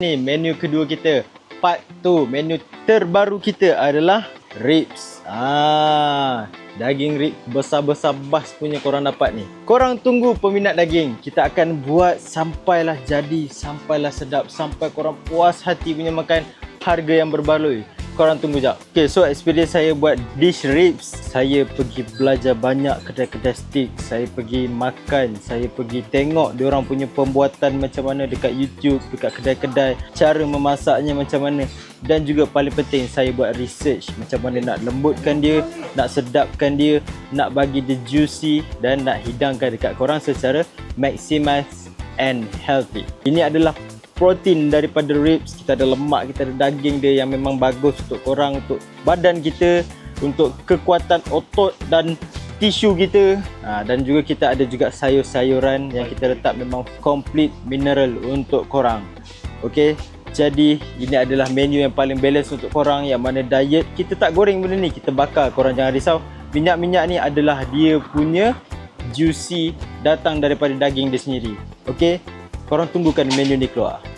Ni menu kedua kita. Part 2. Menu terbaru kita adalah ribs. Ah, daging rib besar-besar bas punya korang dapat ni. Korang tunggu peminat daging. Kita akan buat sampailah jadi, sampailah sedap, sampai korang puas hati punya makan harga yang berbaloi. Korang tunggu jap. Okay, so experience saya buat dish ribs. Saya pergi belajar banyak kedai-kedai steak. Saya pergi makan. Saya pergi tengok orang punya pembuatan macam mana dekat YouTube, dekat kedai-kedai. Cara memasaknya macam mana. Dan juga paling penting saya buat research macam mana nak lembutkan dia, nak sedapkan dia, nak bagi dia juicy dan nak hidangkan dekat korang secara maximize and healthy. Ini adalah protein daripada ribs, kita ada lemak, kita ada daging dia yang memang bagus untuk korang, untuk badan kita, untuk kekuatan otot dan tisu kita ha, dan juga kita ada juga sayur-sayuran yang kita letak memang complete mineral untuk korang. Okey, jadi ini adalah menu yang paling balance untuk korang yang mana diet kita tak goreng benda ni, kita bakar. Korang jangan risau. Minyak-minyak ni adalah dia punya juicy datang daripada daging dia sendiri. Okey, korang tunggukan menu ni keluar.